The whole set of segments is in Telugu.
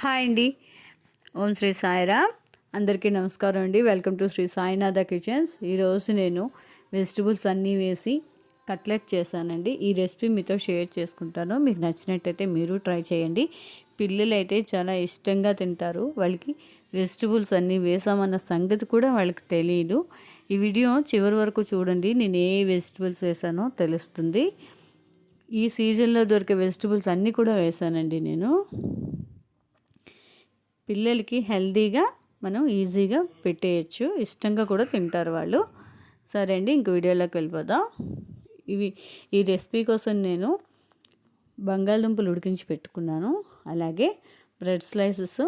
హాయ్ అండి. ఓం శ్రీ సాయిరామ్. అందరికీ నమస్కారం అండి. Welcome to Shri Sainatha kitchens. ఈరోజు నేను వెజిటబుల్స్ అన్నీ వేసి కట్లెట్ చేశానండి. ఈ రెసిపీ మీతో షేర్ చేసుకుంటాను. మీకు నచ్చినట్టయితే మీరు ట్రై చేయండి. పిల్లలు అయితే చాలా ఇష్టంగా తింటారు. వాళ్ళకి వెజిటబుల్స్ అన్నీ వేసామన్న సంగతి కూడా వాళ్ళకి తెలియదు ఈ వీడియో చివరి వరకు చూడండి. నేను ఏ వెజిటబుల్స్ వేసానో తెలుస్తుంది. ఈ సీజన్లో దొరికే వెజిటబుల్స్ అన్నీ కూడా వేసానండి నేను. పిల్లలకి హెల్దీగా మనం ఈజీగా పెట్టేయచ్చు. ఇష్టంగా కూడా తింటారు వాళ్ళు. సరే అండి ఇంక వీడియోలోకి వెళ్ళిపోదాం. ఇవి ఈ రెసిపీ కోసం నేను బంగాళదుంపలు ఉడికించి పెట్టుకున్నాను. అలాగే బ్రెడ్ స్లైసెస్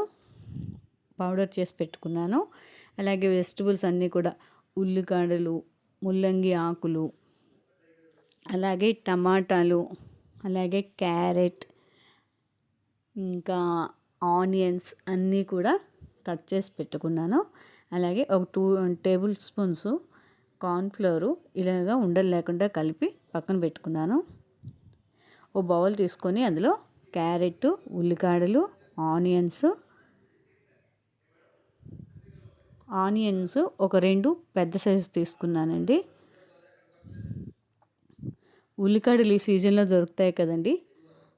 పౌడర్ చేసి పెట్టుకున్నాను. అలాగే వెజిటబుల్స్ అన్నీ కూడా ఉల్లికాడలు ముల్లంగి ఆకులు అలాగే టమాటాలు అలాగే క్యారెట్ ఇంకా ఆనియన్స్ అన్నీ కూడా కట్ చేసి పెట్టుకున్నాను. అలాగే ఒక టూ టేబుల్ స్పూన్స్ కార్న్ఫ్లోరు ఇలాగా ఉండలు లేకుండా కలిపి పక్కన పెట్టుకున్నాను. ఓ బౌల్ తీసుకొని అందులో క్యారెట్ ఉల్లికాడలు ఆనియన్స్. ఆనియన్స్ ఒక రెండు పెద్ద సైజు తీసుకున్నానండి. ఉల్లికాడలు ఈ సీజన్లో దొరుకుతాయి కదండి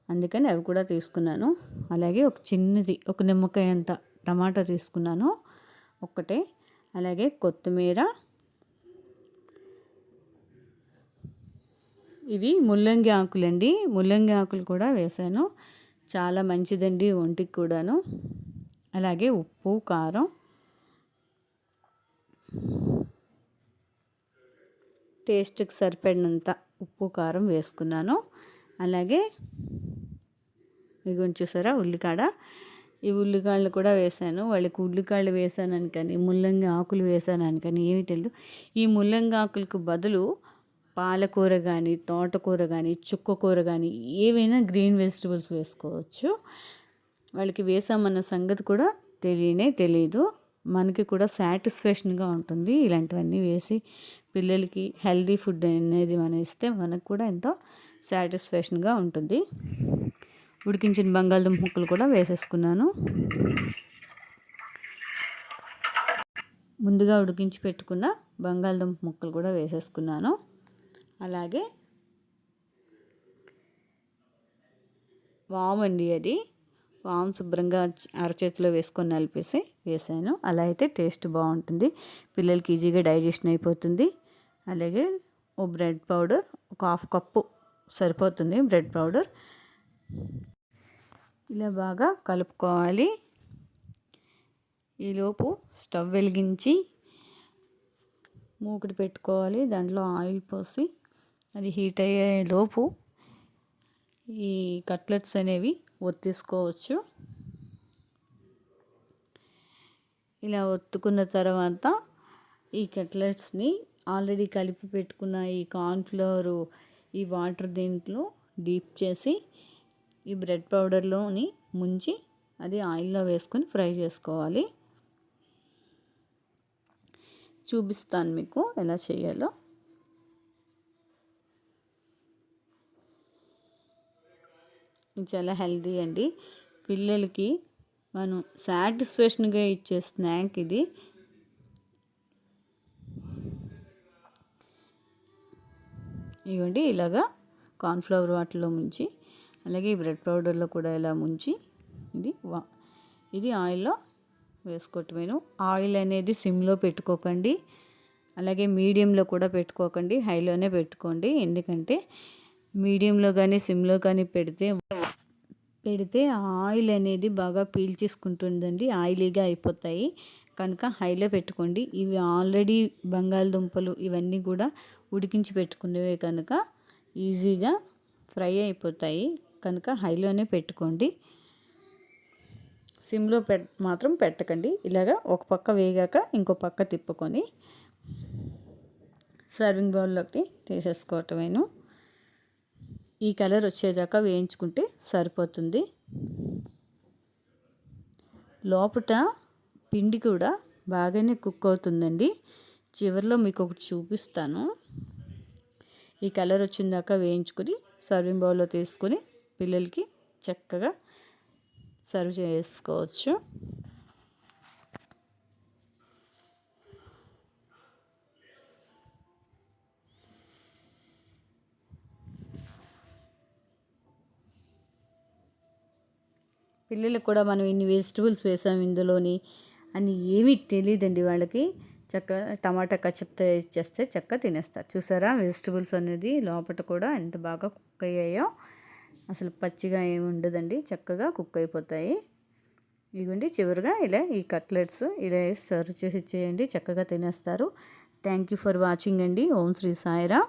అందుకని అవి కూడా తీసుకున్నాను. అలాగే ఒక చిన్నది ఒక నిమ్మకాయ అంత టమాటా తీసుకున్నాను ఒక్కటే. అలాగే కొత్తిమీర. ఇవి ముల్లంగి ఆకులండి. ముల్లంగి ఆకులు కూడా వేసాను. చాలా మంచిదండి ఒంటికి కూడాను. అలాగే ఉప్పు కారం. టేస్ట్కి సరిపడినంత ఉప్పు కారం వేసుకున్నాను. అలాగే ఇదిగోండి చూసారా ఉల్లికాడ? ఈ ఉల్లికాళ్ళు కూడా వేసాను. వాళ్ళకి ఉల్లికాళ్ళు వేసానని కానీ ముల్లంగి ఆకులు వేసానని కానీ ఏమి తెలియదు ఈ ముల్లంగి ఆకులకు బదులు పాలకూర కానీ తోటకూర కానీ చుక్కకూర కానీ ఏవైనా గ్రీన్ వెజిటబుల్స్ వేసుకోవచ్చు. వాళ్ళకి వేసామన్న సంగతి కూడా తెలియనే తెలియదు మనకి కూడా సాటిస్ఫాక్షన్గా ఉంటుంది ఇలాంటివన్నీ వేసి పిల్లలకి హెల్దీ ఫుడ్ అనేది మనం ఇస్తే మనకు కూడా ఎంతో సాటిస్ఫాక్షన్గా ఉంటుంది. ఉడికించిన బంగాళదుంప ముక్కలు కూడా వేసేసుకున్నాను. ముందుగా ఉడికించి పెట్టుకున్న బంగాళదుంప ముక్కలు కూడా వేసేసుకున్నాను. అలాగే వాము అండి అది. వాము శుభ్రంగా అరచేతిలో వేసుకొని నలిపేసి వేసాను. అలా అయితే టేస్ట్ బాగుంటుంది. పిల్లలకి ఈజీగా డైజెషన్ అయిపోతుంది. అలాగే ఓ బ్రెడ్ పౌడర్ ఒక హాఫ్ కప్పు సరిపోతుంది బ్రెడ్ పౌడర్. ఇలా బాగా కలుపుకోవాలి. ఈలోపు స్టవ్ వెలిగించి మూకుడు పెట్టుకోవాలి. దాంట్లో ఆయిల్ పోసి అది హీట్ అయ్యే లోపు ఈ కట్లెట్స్ అనేవి ఒత్తిసుకోవచ్చు. ఇలా ఒత్తుకున్న తర్వాత ఈ కట్లెట్స్ని ఆల్రెడీ కలిపి పెట్టుకున్న ఈ కార్న్ఫ్లవరు ఈ వాటర్ దీంట్లో డీప్ చేసి ఈ బ్రెడ్ పౌడర్లోని ముంచి అది ఆయిల్లో వేసుకొని ఫ్రై చేసుకోవాలి. చూపిస్తాను మీకు ఎలా చేయాలో. చాలా హెల్దీ అండి. పిల్లలకి మనం సాటిస్ఫాక్షన్గా ఇచ్చే స్నాక్ ఇది. ఇవ్వండి ఇలాగా కార్న్ఫ్లవర్ వాటిలో ముంచి అలాగే ఈ బ్రెడ్ పౌడర్లో కూడా ఇలా ముంచి ఇది ఇది ఆయిల్లో వేసుకోవటమేను ఆయిల్ అనేది సిమ్లో పెట్టుకోకండి. అలాగే మీడియంలో కూడా పెట్టుకోకండి. హైలోనే పెట్టుకోండి. ఎందుకంటే మీడియంలో కానీ సిమ్లో కానీ పెడితే పెడితే ఆయిల్ అనేది బాగా పీల్చేసుకుంటుందండి. ఆయిలీగా అయిపోతాయి. కనుక హైలో పెట్టుకోండి. ఇవి ఆల్రెడీ బంగాళదుంపలు ఇవన్నీ కూడా ఉడికించి పెట్టుకునేవే కనుక ఈజీగా ఫ్రై అయిపోతాయి. కనుక హైలోనే పెట్టుకోండి. సిమ్లో పెట్ మాత్రం పెట్టకండి. ఇలాగ ఒక పక్క వేగాక ఇంకో పక్క తిప్పుకొని సర్వింగ్ బౌల్లోకి తీసేసుకోవటమేను. ఈ కలర్ వచ్చేదాకా వేయించుకుంటే సరిపోతుంది. లోపట పిండి కూడా బాగానే కుక్ అవుతుందండి. చివరిలో మీకు ఒకటి చూపిస్తాను. ఈ కలర్ వచ్చిందాక వేయించుకొని సర్వింగ్ బౌల్లో తీసుకొని పిల్లలకి చక్కగా సర్వ్ చేసుకోవచ్చు. పిల్లలకు కూడా మనం ఇన్ని వెజిటబుల్స్ వేసాం ఇందులోని అని ఏమీ తెలియదండి వాళ్ళకి. చక్క టమాటా కచ్చప్తో చేస్తే చక్క తినేస్తారు. చూసారా? వెజిటబుల్స్ అనేది లోపల కూడా ఎంత బాగా కుక్ అయ్యాయో. అసలు పచ్చిగా ఏమి ఉండదండి. చక్కగా కుక్ అయిపోతాయి. ఇవ్వండి చివరిగా ఇలా ఈ కట్లెట్స్ ఇలా సర్వ్ చేసి ఇచ్చేయండి. చక్కగా తినేస్తారు. థ్యాంక్ యూ ఫర్ వాచింగ్ అండి. ఓం శ్రీ సాయిరా